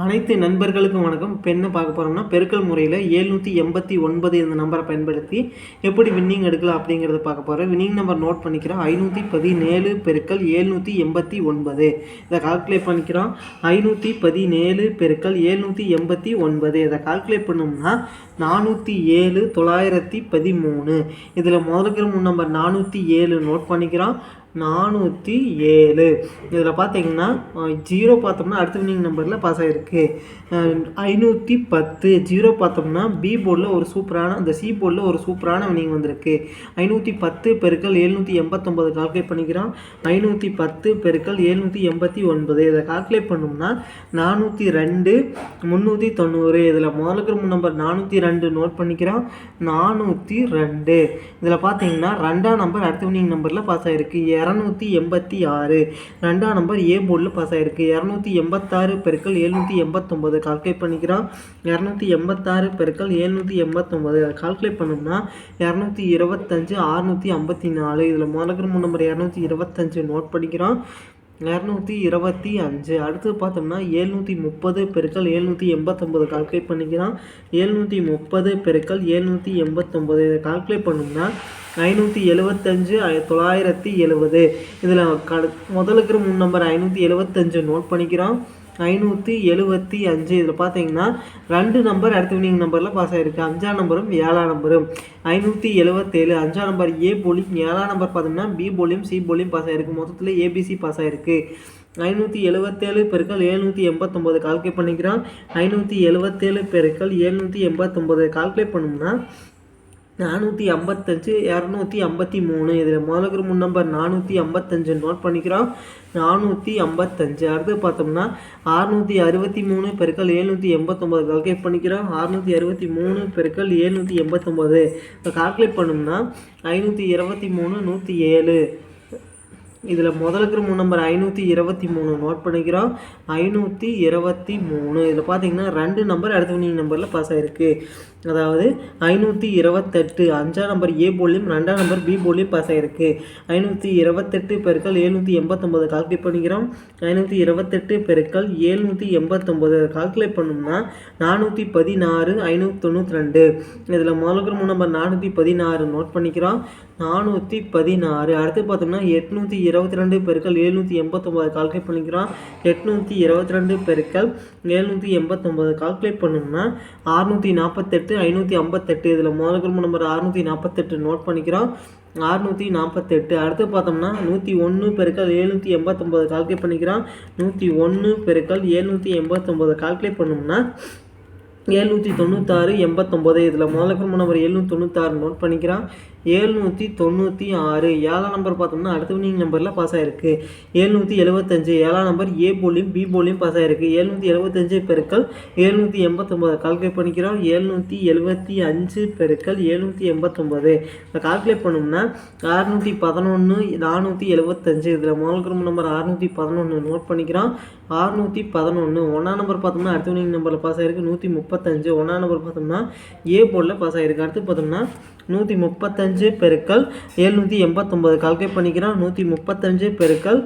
அனைத்து நண்பர்களுக்கும் வணக்கம். இப்போ என்ன பார்க்க போகிறோம்னா பெருக்கல் முறையில் ஏழ்நூற்றி எண்பத்தி ஒன்பது இந்த நம்பரை பயன்படுத்தி எப்படி வின்னிங் எடுக்கலாம் அப்படிங்கிறத பார்க்க போகிறோம் வின்னிங் நம்பர் நோட் பண்ணிக்கிறோம். ஐநூற்றி பதினேழு பெருக்கல் ஏழ்நூற்றி எண்பத்தி ஒன்பது. இதை கால்குலேட் பண்ணிக்கிறோம். ஐநூற்றி பதினேழு பெருக்கல் ஏழ்நூற்றி எண்பத்தி ஒன்பது. இதை கால்குலேட் பண்ணோம்னா நானூற்றி ஏழு தொள்ளாயிரத்தி பதிமூணு. இதில் முதலுக்கு மூணு நம்பர் நானூற்றி ஏழு நோட் பண்ணிக்கிறோம். நானூற்றி ஏழு. இதில் பார்த்தீங்கன்னா ஜீரோ பார்த்தோம்னா அடுத்த வினிங் நம்பரில் பாஸ் ஆகிருக்கு ஐநூற்றி பத்து. ஜீரோ பார்த்தோம்னா பி போர்டில் ஒரு சூப்பரான அந்த சி போர்டில் ஒரு சூப்பரான வினிங் வந்திருக்கு. ஐநூற்றி பத்து பெருக்கள் எழுநூற்றி எண்பத்தொம்பது கால்குலேட் பண்ணிக்கிறோம். ஐநூற்றி பத்து பெருக்கள் எழுநூற்றி எண்பத்தி ஒன்பது. இதை கால்குலேட் பண்ணோம்னா நானூற்றி ரெண்டு முந்நூற்றி தொண்ணூறு. இதில் முதலுக்கு மூணு நம்பர் நானூற்றி ரெண்டு நோட் பண்ணிக்கிறோம். நானூற்றி ரெண்டு. இதில் பார்த்தீங்கன்னா ரெண்டாம் நம்பர் அடுத்த வினிங் நம்பரில் பாஸ் ஆகிருக்கு இரநூத்தி எண்பத்தி ஆறு. ரெண்டாம் நம்பர் ஏ போர்டில் பாஸ் ஆகிருக்கு இரநூத்தி எண்பத்தாறு பெருக்கள் எழுநூற்றி எண்பத்தொம்போது. கால்குலேட் பண்ணிக்கிறோம். இரநூத்தி எண்பத்தாறு பெருக்கள் எழுநூற்றி எண்பத்தொம்போது. கால்குலேட் பண்ணோம்னா இரநூத்தி இருபத்தஞ்சு அறுநூற்றி ஐம்பத்தி நாலு. இதில் முதல்ல மூணு நம்பர் இரநூத்தி இருபத்தஞ்சு நோட் பண்ணிக்கிறோம். இரநூத்தி இருபத்தி அஞ்சு. அடுத்து பார்த்தோம்னா ஏழ்நூற்றி முப்பது பெருக்கள் ஏழ்நூற்றி எண்பத்தொம்போது. கால்குலேட் பண்ணிக்கிறான் ஏழ்நூற்றி முப்பது பெருக்கள் ஏழ்நூற்றி எண்பத்தொம்போது. இதை கால்குலேட் பண்ணோம்னா ஐநூற்றி எழுபத்தஞ்சு தொள்ளாயிரத்தி எழுபது இதில் கடு முதலுக்கு மூணு நம்பர் ஐநூற்றி எழுபத்தஞ்சு நோட் பண்ணிக்கிறோம். ஐநூற்றி எழுபத்தி அஞ்சு இதில் பார்த்தீங்கன்னா ரெண்டு நம்பர் அடுத்த வினிங் நம்பரில் பாஸ் ஆகிருக்கு அஞ்சாம் நம்பரும் ஏழாம் நம்பரும் ஐநூற்றி எழுபத்தேழு அஞ்சாம் நம்பர் ஏ போலியும் ஏழாம் நம்பர் பார்த்தோம்னா பி போலியும் சி போலியும் பாஸ் ஆகிருக்கு மொத்தத்தில் ஏபிசி பாஸ் ஆகிருக்கு ஐநூற்றி எழுபத்தேழு பெருக்கள் எழுநூற்றி எண்பத்தொம்போது கால்குலேட் பண்ணிக்கிறோம். ஐநூற்றி எழுபத்தேழு பெருக்கள் எழுநூற்றி எண்பத்தொம்போது கால்குலேட் பண்ணோம்னா நானூற்றி ஐம்பத்தஞ்சு இரநூத்தி ஐம்பத்தி மூணு. இதில் முதலுக்கு முன் நம்பர் நானூற்றி ஐம்பத்தஞ்சு நோட் பண்ணிக்கிறோம். நானூற்றி ஐம்பத்தஞ்சு. அடுத்து பார்த்தோம்னா அறுநூற்றி அறுபத்தி மூணு பெருக்கள் ஏழ்நூற்றி எண்பத்தொம்போது. கால்குலேட் பண்ணிக்கிறோம். அறுநூற்றி அறுபத்தி மூணு பெருக்கள் ஏழ்நூற்றி எண்பத்தொம்போது. இப்போ கால்குலேட் பண்ணோம்னா ஐநூற்றி இருபத்தி மூணு நூற்றி ஏழு. இதில் முதலுக்கு மூணு நம்பர் ஐநூற்றி இருபத்தி மூணு நோட் பண்ணிக்கிறோம். ஐநூற்றி இருபத்தி மூணு. இதில் பார்த்தீங்கன்னா ரெண்டு நம்பர் அடுத்த வினிங் நம்பரில் பாஸ் ஆகிருக்கு அதாவது ஐநூற்றி இருபத்தெட்டு அஞ்சாம் நம்பர் ஏ போலியும் ரெண்டாம் நம்பர் பி போலியும் பாஸ் ஆகிருக்கு ஐநூற்றி இருபத்தெட்டு பெருக்கள் ஏழ்நூற்றி எண்பத்தொம்போது கால்குலேட் பண்ணிக்கிறோம். ஐநூற்றி இருபத்தெட்டு பெருக்கள் எழுநூற்றி எண்பத்தொம்போது. கால்குலேட் பண்ணோம்னா நானூற்றி பதினாறு ஐநூற்றி தொண்ணூற்றி ரெண்டு. இதில் முதலுக்கு மூணு நம்பர் நானூற்றி பதினாறு நோட் பண்ணிக்கிறோம். நானூற்றி பதினாறு. அடுத்து பார்த்தோம்னா எட்நூற்றி இருபத்தி ரெண்டு பெருக்கள் எழுநூற்றி எண்பத்தொம்போது கால்குலேட் பண்ணிக்கிறோம். எட்நூற்றி இருபத்தி ரெண்டு பெருக்கள் எழுநூற்றி எண்பத்தொம்போது கால்குலேட் பண்ணோம்னா அறுநூற்றி நாற்பத்தெட்டு ஐநூற்றி ஐம்பத்தெட்டு. இதில் முதல் நம்பர் அறுநூற்றி நாற்பத்தெட்டு நோட் பண்ணிக்கிறோம். அறுநூற்றி நாற்பத்தெட்டு. அடுத்து பார்த்தோம்னா நூற்றி ஒன்று பெருக்கள் எழுநூற்றி எண்பத்தொம்போது கால்குலேட் பண்ணிக்கிறான் நூற்றி ஒன்று பெருக்கள் எழுநூற்றி எண்பத்தொம்போது கால்குலேட் பண்ணோம்னா எழுநூற்றி தொண்ணூத்தாறு எண்பத்தொம்போது. இதில் முதல்ல நம்பர் எழுநூற்றி தொண்ணூத்தாறு நோட் பண்ணிக்கிறான் ஏழ்நூற்றி தொண்ணூற்றி ஆறு. ஏழாம் நம்பர் பார்த்தோம்னா அடுத்த வினிங் நம்பரில் பாஸ் ஆகிருக்கு ஏழ்நூற்றி எழுபத்தஞ்சு ஏழாம் நம்பர் ஏ போலியும் பி போலியும் பாஸ் ஆகிருக்கு ஏழ்நூற்றி எழுபத்தஞ்சு பெருக்கள் ஏழ்நூற்றி எண்பத்தொம்போது. கால்குலேட் பண்ணிக்கிறோம். ஏழ்நூற்றி எழுபத்தி அஞ்சு பெருக்கள் ஏழ்நூற்றி எண்பத்தொம்போது. இப்போ கால்குலேட் பண்ணோம்னா அறுநூற்றி பதினொன்று நானூற்றி எழுபத்தஞ்சு இதில் முதல் குரூப் நம்பர் அறுநூற்றி பதினொன்று நோட் பண்ணிக்கிறோம். அறுநூற்றி பதினொன்று ஒன்றாம் நம்பர் பார்த்தோம்னா அடுத்த வினிங் நம்பரில் பாஸ் ஆகிருக்கு நூற்றி முப்பத்தஞ்சு. ஒன்றாம் நம்பர் பார்த்தோம்னா ஏ போர்டில் பாஸ் ஆகிருக்கு அடுத்து பார்த்தோம்னா நூற்றி முப்பத்தஞ்சு பெருக்கள் ஏழ்நூற்றி எண்பத்தொம்போது கால்குலேட் பண்ணிக்கிறோம். நூற்றி முப்பத்தஞ்சு பெருக்கள்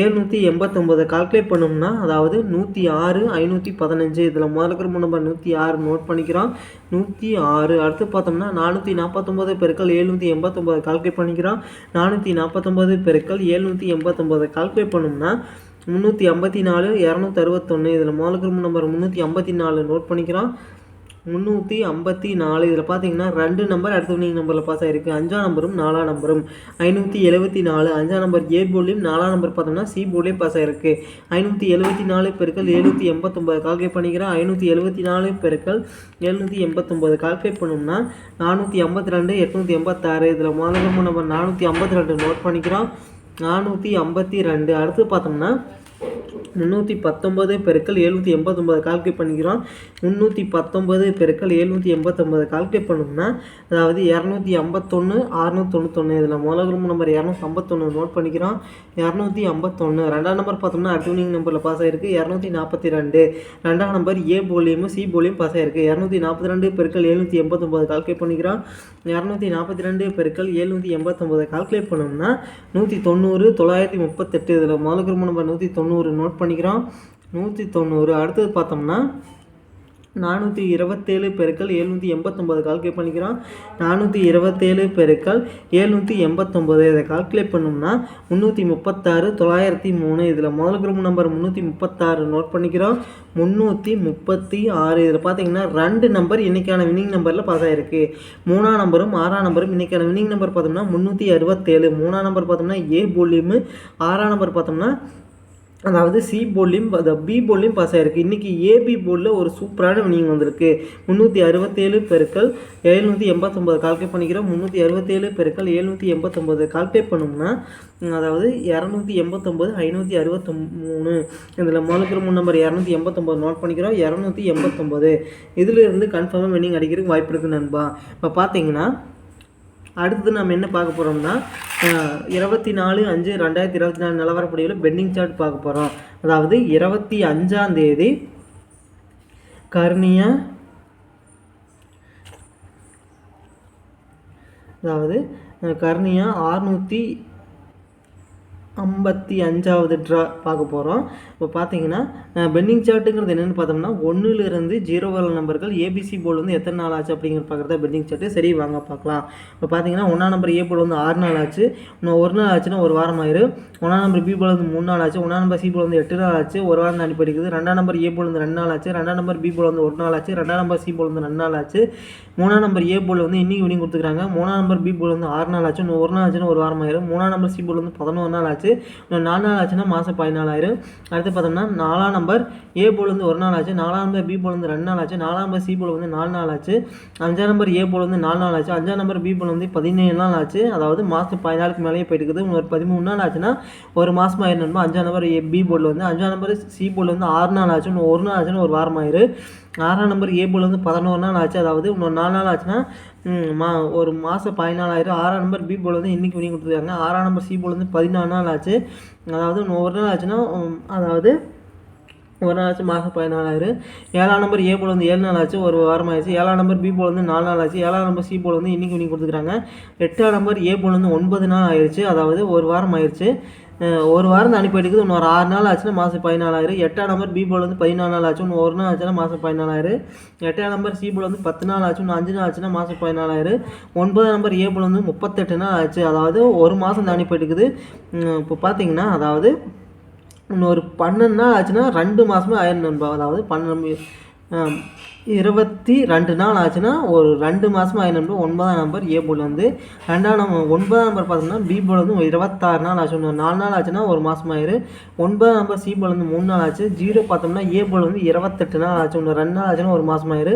ஏழ்நூற்றி எண்பத்தொம்போது கால்குலேட் பண்ணோம்னா அதாவது நூற்றி ஆறு ஐநூற்றி பதினஞ்சு. இதில் முதல்ல நம்பர் நூற்றி ஆறு நோட் பண்ணிக்கிறோம். நூற்றி ஆறு. அடுத்து பார்த்தோம்னா நானூற்றி நாற்பத்தொம்போது பெருக்கள் ஏழ்நூற்றி எண்பத்தொம்போது கால்குலேட் பண்ணிக்கிறோம். நானூற்றி நாற்பத்தொம்போது பெருக்கள் ஏழ்நூற்றி எண்பத்தொம்பது கால்குலேட் பண்ணோம்னா முந்நூற்றி ஐம்பத்தி நாலு இரநூத்தி அறுபத்தொன்று இதில் முதல் நம்பர் முந்நூற்றி ஐம்பத்தி நாலு நோட் பண்ணிக்கிறோம். முந்நூற்றி ஐம்பத்தி நாலு. இதில் பார்த்தீங்கன்னா ரெண்டு நம்பர் அடுத்த வினிங் நம்பரில் பாஸ் ஆகிருக்கு அஞ்சாம் நம்பரும் நாலாம் நம்பரும் ஐநூற்றி எழுபத்தி நாலு. அஞ்சாம் நம்பர் ஏ போர்ட்லேயும் நாலாம் நம்பர் பார்த்தோம்னா சி போர்ட்லேயும் பாஸ் ஆகிருக்கு ஐநூற்றி எழுபத்தி நாலு பெருக்கள் எழுநூற்றி எண்பத்தொம்பது கால்குலேட் பண்ணிக்கிறோம் ஐநூற்றி எழுபத்தி நாலு பெருக்கள் எழுநூற்றி எண்பத்தொம்பது கால்குலேட் பண்ணோம்னா நானூற்றி ஐம்பத்தி ரெண்டு எட்நூற்றி எண்பத்தாறு. இதில் முதல்ல நம்பர் நானூற்றி ஐம்பத்தி ரெண்டு நோட் பண்ணிக்கிறோம். நானூற்றி ஐம்பத்தி ரெண்டு. அடுத்து பார்த்தோம்னா முந்நூற்றி பத்தொம்பது பெருக்கள் எழுநூற்றி எண்பத்தொம்பது கால்குலேட் பண்ணிக்கிறோம். முந்நூற்றி பத்தொம்பது பெருக்கள் எழுநூற்றி எண்பத்தொம்பது கால்குலேட் பண்ணோம்னா அதாவது இரநூத்தி ஐம்பத்தொன்று அறுநூத்தி தொண்ணூத்தொன்று இதில் முதல் குரூப் நம்பர் இரநூத்தி ஐம்பத்தொன்று நோட் பண்ணிக்கிறோம். இரநூத்தி ஐம்பத்தொன்று ரெண்டாம் நம்பர் பார்த்தோம்னா அட்வினிங் நம்பரில் பாஸ் ஆகிருக்கு இரநூத்தி நாற்பத்தி ரெண்டு ரெண்டாம் நம்பர் ஏ போலியும் சி போலியும் பாஸ் ஆகிருக்கு இரநூத்தி நாற்பத்தி ரெண்டு பெருக்கள் எழுநூற்றி எண்பத்தொம்பது கால்குலேட் பண்ணிக்கிறோம். இரநூத்தி நாற்பத்தி ரெண்டு பெருக்கள் எழுநூற்றி எண்பத்தொம்பது கால்குலேட் பண்ணோம்னா நூற்றி தொண்ணூறு தொள்ளாயிரத்தி முப்பத்தெட்டு இதில் முதல் குரூப் நம்பர் நூற்றி தொண்ணூறு நோட் பண்ணிக்கிறோம். நூற்றி தொண்ணூறு. அடுத்தது பார்த்தோம்னா நானூற்றி இருபத்தேழு பெருக்கள் எழுநூற்றி எண்பத்தொம்பது கால்குலேட் பண்ணிக்கிறோம். நானூற்றி இருபத்தேழு பெருக்கள் எழுநூற்றி எண்பத்தொம்பது இதை கால்குலேட் பண்ணோம்னா முந்நூற்றி முப்பத்தாறு தொள்ளாயிரத்தி மூணு. இதில் முதல் குரூப் நம்பர் முந்நூற்றி முப்பத்தாறு நோட் பண்ணிக்கிறோம். முந்நூற்றி முப்பத்தி ஆறு. இதில் பார்த்தீங்கன்னா ரெண்டு நம்பர் இன்றைக்கான வினிங் நம்பரில் பாஸ் ஆகிருக்கு மூணாம் நம்பரும் ஆறாம் நம்பரும் இன்றைக்கான வினிங் நம்பர் பார்த்தோம்னா முந்நூற்றி அறுபத்தேழு. மூணாம் நம்பர் பார்த்தோம்னா ஏ போலியும் ஆறாம் நம்பர் பார்த்தோம்னா அதாவது சி போர்ட்லேயும் அந்த பி போர்ட்லேயும் பாஸ் ஆகிருக்கு இன்றைக்கி ஏபி போர்டில் ஒரு சூப்பரான வினிங் வந்திருக்கு. முந்நூற்றி அறுபத்தேழு பெருக்கள் எழுநூற்றி எண்பத்தொம்பது கால்குலேட் பண்ணிக்கிறோம். முந்நூற்றி அறுபத்தேழு பெருக்கள் எழுநூற்றி எண்பத்தொம்பது கால்குலேட் பண்ணோம்னா அதாவது இரநூத்தி எண்பத்தொம்பது ஐநூற்றி அறுபத்தொமூணு இதில் முதல்ல மூணு நம்பர் இரநூத்தி எண்பத்தொம்பது நோட் பண்ணிக்கிறோம். இரநூத்தி எண்பத்தொம்பது இதிலிருந்து கன்ஃபார்மாக வினிங் அடிக்கிறதுக்கு வாய்ப்பு இருக்குது நண்பா. இப்போ பார்த்தீங்கன்னா அடுத்தது நம்ம என்ன பார்க்க போகிறோம்னா இருபத்தி நாலு அஞ்சு ரெண்டாயிரத்தி இருபத்தி நாலு நிலவரப்படியில் பெண்டிங் சார்ட் பார்க்க போகிறோம் அதாவது இருபத்தி அஞ்சாம் தேதி கர்ணியா அதாவது கர்ணியா ஆறுநூற்றி ஐம்பத்தி அஞ்சாவது ட்ரா பார்க்க போகிறோம் இப்போ பார்த்தீங்கன்னா பெண்டிங் சார்ட்டுங்கிறது என்னென்னு பார்த்தோம்னா ஒன்றுலேருந்து ஜீரோ வர நம்பர்கள் ஏபிசி போல் வந்து எத்தனை நாள் ஆச்சு அப்படிங்கிறது பார்க்குறதா பெண்டிங் சார்ட்டு சரி வாங்க பார்க்கலாம் இப்போ பார்த்தீங்கன்னா ஒன்றாம் நம்பர் ஏ போல் வந்து ஆறு நாள் ஆச்சு இன்னும் ஒரு நாள் ஆச்சுன்னா ஒரு வாரம் ஆயிரும் ஒன்றாம் நம்பர் பி போல் வந்து மூணு நாள் ஆச்சு ஒன்றாம் நம்பர் சி போல் வந்து எட்டு நாள் ஆச்சு ஒரு வாரம் தாண்டி படிக்குது ரெண்டாம் நம்பர் ஏ போல் வந்து ரெண்டு நாள் ஆச்சு ரெண்டாம் நம்பர் பி போல் வந்து ஒரு நாள் ஆச்சு ரெண்டாம் நம்பர் சி போல் வந்து ரெண்டு நாள் ஆச்சு மூணாம் நம்பர் ஏ போல் வந்து இன்னைக்கு வினிங் கொடுத்துருக்காங்க மூணாம் நம்பர் பி போல் வந்து ஆறு நாள் ஆச்சு இன்னும் ஒரு நாள் ஆச்சுன்னா ஒரு வாரம் ஆயிரும் மூணாம் நம்பர் சி போல் வந்து பதினோரு நாள் ஆச்சு இன்னும் நாலு நாள் ஆச்சுன்னா மாதம் பதினாலாயிரம். அடுத்து பார்த்தோம்னா நாலாம் நம்பர் ஏ போல் வந்து ஒரு நாள் ஆச்சு. நாலாம் நம்பர் பி போல் வந்து ரெண்டு நாள் ஆச்சு. நாலாம் நம்பர் சி போல் வந்து நாலு நாள் ஆச்சு. அஞ்சாம் நம்பர் ஏ போல் வந்து நாலு நாள் ஆச்சு. அஞ்சாம் நம்பர் பி போல் வந்து பதினேழு நாள் ஆச்சு. அதாவது மாதம் பதினாலுக்கு மேலேயே போயிட்டு இருக்குது. ஒரு பதிமூணு நாள் ஆச்சுன்னா ஒரு மாதம் ஆயிரம் அஞ்சாம் நம்பர் ஏ பி போர்டில் வந்து அஞ்சாம் நம்பர் சி போர்டில் வந்து ஆறு நாள் ஆச்சு. இன்னும் ஒரு நாள் ஆச்சுன்னு ஒரு வாரம் ஆயிரு ஆறாம் நம்பர் ஏ பதினோரு நாள் ஆச்சு. அதாவது இன்னொரு நாலு நாள் ஆச்சுன்னா மா ஒரு மாதம் பதினாலாயிரம் ஆறாம் நம்பர் பி போலேருந்து வந்து இன்றைக்கி வினிங் கொடுத்துருக்காங்க. ஆறாம் நம்பர் சி போலேருந்து பதினாலு நாள் ஆச்சு. அதாவது ஒரு நாள் ஆச்சுன்னா அதாவது ஒரு நாள் ஆச்சு மாதம் பதினாலாயிரம். ஏழாம் நம்பர் ஏ போல் வந்து ஏழு நாள் ஆச்சு ஒரு வாரம் ஆயிடுச்சு. ஏழாம் நம்பர் பி போல் வந்து நாலு நாள் ஆச்சு. ஏழாம் நம்பர் சி போல் வந்து இன்றைக்கி இன்றைக்கி கொடுத்துருக்காங்க. எட்டாம் நம்பர் ஏ போல் வந்து ஒன்பது நாள் ஆயிடுச்சு. அதாவது ஒரு வாரம் ஆயிடுச்சு. ஒரு வாரம் தான் அனுப்பி எடுக்குது இன்னொரு ஆறு நாள் ஆச்சுன்னா மாதம் பதினாலாயிரம். எட்டாம் நம்பர் பி போல் வந்து பதினாலு நாள் ஆச்சு. இன்னும் ஒரு நாள் ஆச்சுன்னா மாதம் பதினாலாயிரம். எட்டாம் நம்பர் சி போல் வந்து பத்து நாள் ஆச்சு. இன்னும் அஞ்சு நாள் ஆச்சுன்னா மாதம் பதினாலாயிரம். ஒன்பதாம் நம்பர் ஏ போல் வந்து முப்பத்தெட்டு நாள் ஆச்சு. அதாவது ஒரு மாதம் தான் அனுப்பி எடுக்குது இப்போ பார்த்தீங்கன்னா அதாவது இன்னொரு பன்னெண்டு நாள் ஆச்சுன்னா ரெண்டு மாதமே ஆயிரம் நண்பா. அதாவது பன்னெண்டு இருபத்தி ரெண்டு நாள் ஆச்சுன்னா ஒரு ரெண்டு மாதமாக ஆயிரம் ஒன்பதாம் நம்பர் ஏ வந்து ரெண்டாம் நம்பர் ஒன்பதாம் நம்பர் பார்த்தோம்னா பி போல் வந்து இருபத்தாறு நாள் ஆச்சு ஒன்று நாலு நாள் ஆச்சுன்னா ஒரு மாதம் ஆயிரு ஒன்பதாம் நம்பர் சி போல் வந்து மூணு நாள் ஆச்சு. ஜீரோ பார்த்தோம்னா ஏ போல் வந்து இருபத்தெட்டு நாள் ஆச்சு ஒன்று ரெண்டு நாள் ஆச்சுன்னா ஒரு மாதம் ஆயிரு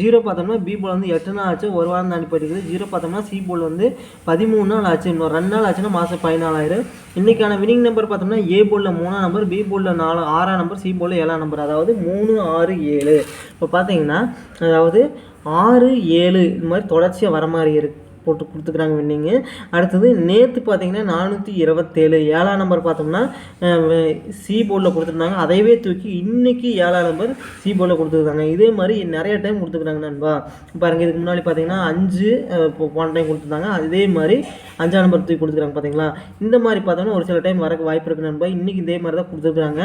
ஜீரோ பார்த்தோம்னா பி போல் வந்து எட்டு நாள் ஆச்சு. ஒரு வாரம் தாண்டி போயிட்டு ஜீரோ பார்த்தோம்னா சி போல் வந்து பதிமூணு நாள் ஆச்சு இன்னும் ரெண்டு நாள் ஆச்சுன்னா மாதம் பதினாலாயிரம். இன்றைக்கான வினிங் நம்பர் பார்த்தோம்னா ஏ போலில் மூணாம் நம்பர் பி போலில் நாலு ஆறாம் நம்பர் சி போலில் ஏழாம் நம்பர் அதாவது மூணு ஆறு ஏழு. இப்போ பார்த்தீங்கன்னா அதாவது ஆறு ஏழு இது மாதிரி தொடர்ச்சியாக வர மாதிரி இருக்குது போட்டு கொடுத்துக்குறாங்க வின்னிங்கு அடுத்தது நேற்று பார்த்தீங்கன்னா நானூற்றி இருபத்தேழு ஏழாம் நம்பர் பார்த்தோம்னா சி போர்டில் கொடுத்துருந்தாங்க. அதையவே தூக்கி இன்றைக்கி ஏழாம் நம்பர் சி போர்டில் கொடுத்துருக்காங்க. இதே மாதிரி நிறைய டைம் கொடுத்துருக்குறாங்க நண்பா. பாருங்கள் இதுக்கு முன்னாடி பார்த்தீங்கன்னா அஞ்சு போன டைம் கொடுத்துருந்தாங்க. அதே மாதிரி அஞ்சாம் நம்பர் தூக்கி கொடுத்துருக்காங்க பார்த்தீங்களா இந்த மாதிரி பார்த்தோம்னா ஒரு சில டைம் வரக்கு வாய்ப்பு இருக்குது நண்பா. இன்றைக்கி இதே மாதிரி தான் கொடுத்துருக்காங்க.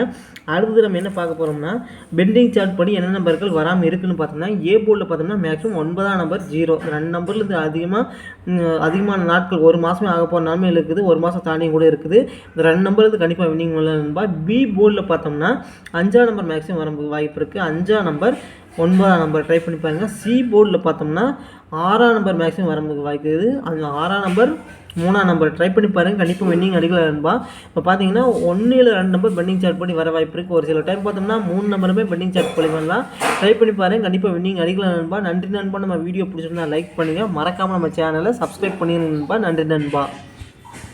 அடுத்தது நம்ம என்ன பார்க்க போகிறோம்னா பெண்டிங் சார்ட் படி என்ன நம்பர்கள் வராமல் இருக்குன்னு பார்த்தோம்னா ஏ போர்டில் பார்த்தோம்னா மேக்ஸிமம் ஒன்பதாம் நம்பர் ஜீரோ ரெண்டு நம்பர்லேருந்து அதிகமாக அதிகமான நாட்கள் ஒரு மாதமே ஆக போகிற நிலமையில் இருக்குது. ஒரு மாதம் தாண்டியும் கூட இருக்குது. இந்த ரெண்டு நம்பருக்கு கண்டிப்பாக வின்னிங் நண்பா. பி போர்டில் பார்த்தோம்னா அஞ்சாம் நம்பர் மேக்ஸிமம் வர வாய்ப்பு இருக்குது அஞ்சாம் நம்பர் ஒன்பதாம் நம்பர் ட்ரை பண்ணி பாருங்கள் சி போர்டில் பார்த்தோம்னா ஆறாம் நம்பர் மேக்ஸிமம் வர வாய்ப்பு இருக்குது. அந்த ஆறாம் நம்பர் மூணாம் நம்பர் ட்ரை பண்ணி பாருங்கள் கண்டிப்பாக வின்னிங் அடிக்கல நண்பா. இப்போ பார்த்தீங்கன்னா ஒன்றில் ரெண்டு நம்பர் பெண்டிங் சார்ட் பண்ணி வர வாய்ப்பு இருக்குது ஒரு சில டைம் பார்த்தோம்னா மூணு நம்பருமே பெண்டிங் சார்ட் பண்ணி வரலாம். ட்ரை பண்ணி பாருங்கள் கண்டிப்பாக வின்னிங் அடிக்கல நண்பா. நன்றி நண்பா. நம்ம வீடியோ பிடிச்சிருந்தா லைக் பண்ணுங்கள் மறக்காமல் நம்ம சேனலை சப்ஸ்கிரைப் பண்ணிடுங்க நண்பா. நன்றி நண்பா.